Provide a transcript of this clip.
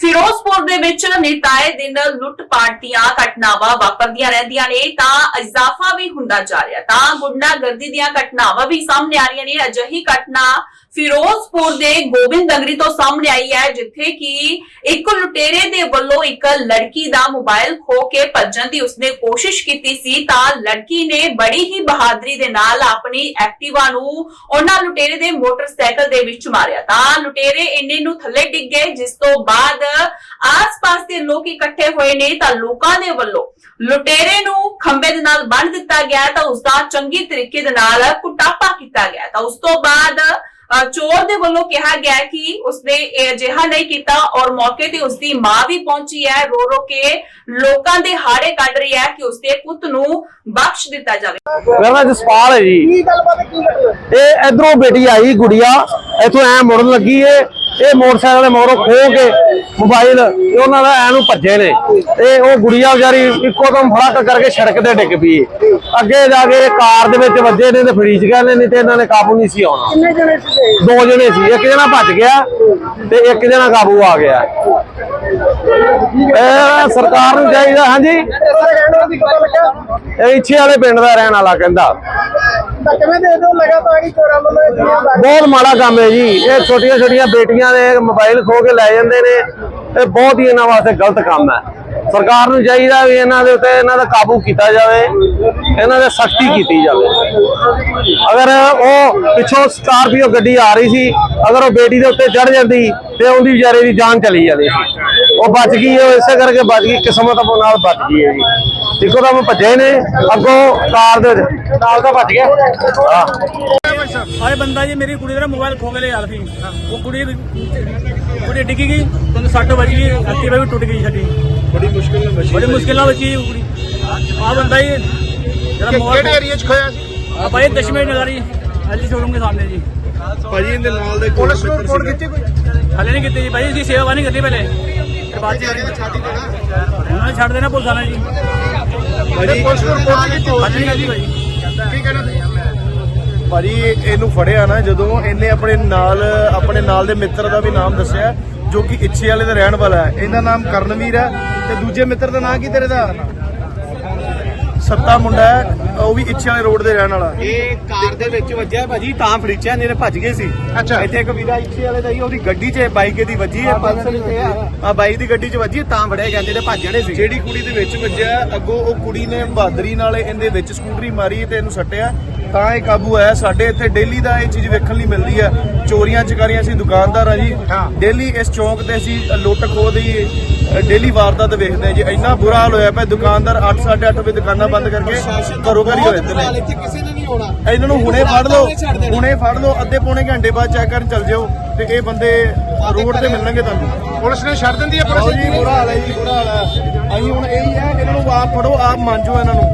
ਫਿਰੋਜ਼ਪੁਰ ਦੇ ਵਿੱਚ ਨੇਤਾਏ ਦਿਨ ਲੁੱਟ ਪਾਟੀਆਂ ਘਟਨਾਵਾਂ ਵਾਪਰਦੀਆਂ ਰਹਿੰਦੀਆਂ ਨੇ, ਤਾਂ ਇਜ਼ਾਫਾ ਵੀ ਹੁੰਦਾ ਜਾ ਰਿਹਾ। ਤਾਂ ਗੁੰਡਾਗਰਦੀ ਦੀਆਂ ਘਟਨਾਵਾਂ ਵੀ ਸਾਹਮਣੇ ਆ ਰਹੀਆਂ ਨੇ। ਅਜਿਹੀ ਘਟਨਾ ਫਿਰੋਜ਼ਪੁਰ ਦੇ ਗੋਬਿੰਦ ਨਗਰੀ ਤੋਂ ਸਾਹਮਣੇ ਆਈ ਹੈ, ਜਿੱਥੇ ਕਿ ਇੱਕ ਲੁਟੇਰੇ ਦੇ ਵੱਲੋਂ ਇੱਕ ਲੜਕੀ ਦਾ ਮੋਬਾਈਲ ਖੋ ਕੇ ਭੱਜਣ ਦੀ ਉਸਨੇ ਕੋਸ਼ਿਸ਼ ਕੀਤੀ ਸੀ, ਤਾਂ ਲੜਕੀ ਨੇ ਬੜੀ ਹੀ ਬਹਾਦਰੀ ਦੇ ਨਾਲ ਆਪਣੀ ਐਕਟਿਵਾ ਨੂੰ ਉਹਨਾਂ ਲੁਟੇਰੇ ਦੇ ਮੋਟਰਸਾਈਕਲ ਦੇ ਵਿੱਚ ਮਾਰਿਆ। ਤਾਂ ਲੁਟੇਰੇ ਇੰਨੇ ਨੂੰ ਥੱਲੇ ਡਿੱਗ ਗਏ, ਜਿਸ ਤੋਂ ਬਾਅਦ ਆਸ-ਪਾਸ ਦੇ ਲੋਕ ਇਕੱਠੇ ਹੋਏ ਨੇ, ਤਾਂ ਲੋਕਾਂ ਦੇ ਵੱਲੋਂ ਲੁਟੇਰੇ ਨੂੰ ਖੰਬੇ ਦੇ ਨਾਲ ਬੰਨ ਦਿੱਤਾ ਗਿਆ, ਤਾਂ ਉਸ ਦਾ ਚੰਗੀ ਤਰੀਕੇ ਦੇ ਨਾਲ ਕੁਟਾਪਾ ਕੀਤਾ ਗਿਆ। ਤਾਂ ਉਸ ਤੋਂ ਬਾਅਦ ਚੋਰ ਦੇ ਵੱਲੋਂ ਕਿਹਾ ਗਿਆ ਕਿ ਉਸਨੇ ਇਹ ਅਜਿਹਾ ਨਹੀਂ ਕੀਤਾ ਔਰ ਮੌਕੇ ਤੇ ਉਸਦੀ ਮਾਂ ਵੀ ਪਹੁੰਚੀ ਹੈ। ਰੋ ਰੋ ਕੇ ਲੋਕਾਂ ਦੇ ਹਾੜੇ ਕੱਢ ਰਹੀ ਹੈ ਕਿ ਉਸਦੇ ਪੁੱਤ ਨੂੰ ਬਖਸ਼ ਦਿੱਤਾ ਜਾਵੇ। ਮੇਰਾ ਨਾਮ ਜਸਪਾਲ ਹੈ ਜੀ। ਕੀ ਗੱਲਬਾਤ ਕੀ ਘਟੀ ਇਹ ਇਧਰੋਂ ਬੇਟੀ ਆਈ ਗੁੜੀਆ ਇੱਥੋਂ ਐ ਮੁੜਨ ਲੱਗੀ ਏ। ਇਹ ਮੋਟਰਸਾਈਕਲ ਦੇ ਮੋਰੋਂ ਖੋ ਕੇ ਮੋਬਾਈਲ ਤੇ ਉਹਨਾਂ ਦਾ ਐ ਨੂੰ ਭੱਜੇ ਨੇ। ਤੇ ਉਹ ਗੁੜੀਆ ਵਿਚਾਰੀ ਇੱਕੋ ਦਮ ਫੜਕ ਕਰਕੇ ਸੜਕ ਤੇ ਡਿੱਗ ਪਈ ਅੱਗੇ ਜਾ ਕੇ ਇਹ ਕਾਰ ਦੇ ਵਿੱਚ ਵੱਜੇ ਨੇ ਤੇ ਫਰੀਜ ਗਏ ਨੇ ਨਹੀਂ ਤੇ ਇਹਨਾਂ ਨੇ ਕਾਬੂ ਨਹੀਂ ਸੀ ਆਉਣਾ। ਕਿੰਨੇ ਜਣੇ ਸੀਗੇ? ਦੋ ਜਣੇ ਸੀ ਇੱਕ ਜਣਾ ਭੱਜ ਗਿਆ ਤੇ ਇੱਕ ਜਣਾ ਕਾਬੂ ਆ ਗਿਆ। ਇਹ ਸਰਕਾਰ ਨੂੰ ਚਾਹੀਦਾ ਹਾਂਜੀ? ਇਹ ਇੱਛੇ ਵਾਲੇ ਪਿੰਡ ਦਾ ਰਹਿਣ ਵਾਲਾ ਕਹਿੰਦਾ। ਤਾਂ ਕਿਵੇਂ ਦੇ ਦਿਓ, ਲਗਾਤਾਰ ਹੀ ਚੋਰਾਂ ਵੱਲੋਂ ਇਹ ਦੁਨੀਆ ਲੱਗ ਬਹੁਤ ਮਾੜਾ ਕੰਮ ਹੈ ਜੀ। ਇਹ ਛੋਟੀਆਂ ਛੋਟੀਆਂ ਬੇਟੀਆਂ ਦੇ ਮੋਬਾਈਲ ਖੋ ਕੇ ਲੈ ਜਾਂਦੇ ਨੇ। ਇਹ ਬਹੁਤ ਹੀ ਇਹਨਾਂ ਵਾਸਤੇ ਗਲਤ ਕੰਮ ਹੈ। ਸਰਕਾਰ ਨੂੰ ਚਾਹੀਦਾ ਵੀ ਇਹਨਾਂ ਦੇ ਉੱਤੇ ਇਹਨਾਂ ਦਾ ਕਾਬੂ ਕੀਤਾ ਜਾਵੇ, ਇਹਨਾਂ ਦੇ ਸਖਤੀ ਕੀਤੀ ਜਾਵੇ। ਅਗਰ ਉਹ ਪਿੱਛੋਂ ਸਕਾਰਪੀਓ ਗੱਡੀ ਆ ਰਹੀ ਸੀ, ਅਗਰ ਉਹ ਬੇਟੀ ਦੇ ਉੱਤੇ ਚੜ ਜਾਂਦੀ, ਤੇ ਉਹਦੀ ਵਿਚਾਰੇ ਦੀ ਜਾਨ ਚਲੀ ਜਾਂਦੀ ਸੀ। ਉਹ ਬਚ ਗਈ ਉਹ ਇਸੇ ਕਰਕੇ ਬਚ ਗਈ, ਕਿਸਮਤ ਆਪੋ ਨਾਲ ਬਚ ਗਈ ਹੈ ਜੀ। ਇੱਕੋ ਦਮ ਭੱਜੇ ਨੇ ਅੱਗੋਂ ਕਾਰ ਦੇ ਨਾਲ ਦਾ ਭੱਜ ਗਿਆ। ਹਾਂ। ਆਏ ਬੰਦਾ ਜੀ ਮੇਰੀ ਕੁੜੀ ਦਾ ਮੋਬਾਈਲ ਖੋ ਕੇ ਲੈ ਆ ਸੀ। ਉਹ ਕੁੜੀ ਕੁੜੀ ਡਿੱਗੀ ਗਈ ਤੁਹਾਨੂੰ ਸੱਟ ਵੱਜ ਗਈ ਐਕਟਿਵਾ ਵੀ ਟੁੱਟ ਗਈ ਸਾਡੀ। ਬੜੀ ਮੁਸ਼ਕਿਲ ਨਾਲ ਬਚੀ ਬੜੀ ਮੁਸ਼ਕਿਲ ਨਾਲ ਬਚੀ ਉਹ ਕੁੜੀ। ਆ ਬੰਦਾ ਜੀ ਜਿਹੜਾ ਮੋਬਾਈਲ ਕਿਹੜੇ ਏਰੀਆ 'ਚ ਖੋਇਆ ਸੀ? ਆ ਭਾਈ ਦਸ਼ਮੇ ਨਗਰੀ ਐਲਜੀ ਸ਼ੋਰੂਮ ਦੇ ਸਾਹਮਣੇ ਜੀ। ਭਾਜੀ ਇਹਦੇ ਨਾਲ ਦੇ ਪੁਲਿਸ ਨੂੰ ਰਿਪੋਰਟ ਕੀਤੀ ਕੋਈ? ਹਲੇ ਨਹੀਂ ਕੀਤੀ ਜੀ ਭਾਈ ਅਸੀਂ ਸੇਵਾ ਨਹੀਂ ਕੀਤੀ ਪਹਿਲੇ। ਤੇ ਬਾਅਦ ਚ ਛੱਡ ਦੇਣਾ ਪੁਲਿਸ ਵਾਲਿਆਂ ਜੀ ਭਾਜੀ ਪੁਲਿਸ ਨੂੰ ਰਿਪੋਰਟ ਕੀਤੀ ਹਲੇ ਨਹੀਂ ਕੀਤੀ ਭਾਈ ਕੀ ਕਹਿਣਾ ਤੁਸੀਂ? ਭਾਜੀ ਇਹਨੂੰ ਫੜਿਆ ਨਾ ਜਦੋਂ ਇਹਨੇ ਆਪਣੇ ਨਾਲ ਆਪਣੇ ਨਾਲ ਦੇ ਮਿੱਤਰ ਦਾ ਵੀ ਨਾਮ ਦੱਸਿਆ ਜੋ ਕਿ ਇੱਛੇ ਵਾਲੇ ਦਾ ਰਹਿਣ ਵਾਲਾ ਹੈ। ਇਹਦਾ ਨਾਮ ਕਰਨਵੀਰ ਹੈ ਤੇ ਦੂਜੇ ਮਿੱਤਰ ਦਾ ਨਾਮ ਕੀ ਤੇਰੇ ਦਾ? ਸੱਤਾ ਮੁੰਡਾ ਹੈ ਉਹ ਵੀ ਇੱਛੇ ਵਾਲੇ ਰੋਡ ਦੇ ਰਹਿਣ ਵਾਲਾ। ਇਹ ਕਾਰ ਦੇ ਵਿੱਚ ਵੱਜਿਆ ਭਾਜੀ ਤਾਂ ਫੜੀਚਿਆ ਨਹੀਂ ਤੇ ਭੱਜ ਗਏ ਸੀ। ਅੱਛਾ। ਇੱਥੇ ਇੱਕ ਵੀਰਾ ਇੱਥੇ ਵਾਲੇ ਦਾ ਹੀ ਉਹਦੀ ਗੱਡੀ 'ਚ ਬਾਈਕ ਦੀ ਵੱਜੀ ਹੈ ਪਲਸਰ ਤੇ ਆ। ਬਾਈਕ ਦੀ ਗੱਡੀ 'ਚ ਵੱਜੀ ਤਾਂ ਫੜਿਆ ਗਿਆ ਜਿਹੜੇ ਭੱਜ ਜਾਣੇ ਸੀ। ਜਿਹੜੀ ਕੁੜੀ ਦੇ ਵਿੱਚ ਵੱਜਿਆ ਅੱਗੋਂ ਉਹ ਕੁੜੀ ਨੇ ਬਹਾਦਰੀ ਨਾਲ ਇਹਦੇ ਵਿੱਚ ਸਕੂਟਰੀ ਮਾਰੀ ਤੇ ਇਹਨੂੰ ਸੱਟਿਆ। ਤਾਂ ਇਹ ਕਾਬੂ ਆਇਆ ਸਾਡੇ ਇੱਥੇ ਡੇਲੀ ਦਾ ਇਹ ਚੀਜ਼ ਵੇਖਣ ਲਈ ਮਿਲਦੀ ਹੈ। ਚੋਰੀਆਂ ਚਕਾਰੀਆਂ ਅਸੀਂ ਦੁਕਾਨਦਾਰ ਆ ਜੀ। ਡੇਲੀ ਇਸ ਚੌਂਕ ਤੇ ਅਸੀਂ ਲੁੱਟ ਖੋਹ ਦੀ ਡੇਲੀ ਵਾਰਦਾਤ ਵੇਖਦੇ ਜੀ। ਇੰਨਾ ਬੁਰਾ ਹਾਲ ਹੋਇਆ ਪਿਆ ਦੁਕਾਨਦਾਰ 8 8:30 ਵਜੇ ਦੁਕਾਨਾਂ ਬੰਦ ਕਰਕੇ ਘਰੋਂ ਘਰੀ ਹੋਏ ਤੇ ਨੇ। ਇੱਥੇ ਕਿਸੇ ਨੇ ਨਹੀਂ ਆਉਣਾ। ਇਹਨਾਂ ਨੂੰ ਹੁਣੇ ਫੜ ਲਓ ਹੁਣੇ ਫੜ ਲਓ ਅੱਧੇ ਪੌਣੇ ਘੰਟੇ ਬਾਅਦ ਚੈੱਕ ਕਰਨ ਚੱਲ ਜਿਓ ਤੇ ਇਹ ਬੰਦੇ ਰੋਡ ਤੇ ਮਿਲਣਗੇ ਤੁਹਾਨੂੰ। ਪੁਲਿਸ ਨੇ ਛੱਡ ਦਿੰਦੀ ਹੈ ਪੁਲਿਸ ਜੀ ਬੁਰਾ ਹਾਲ ਹੈ ਜੀ ਬੁਰਾ ਹਾਲ ਹੈ। ਅਸੀਂ ਹੁਣ ਇਹੀ ਹੈ ਇਹਨਾਂ ਨੂੰ ਆਪ ਫੜੋ ਆਪ ਮੰਨ ਜਾਓ ਇਹਨਾਂ ਨੂੰ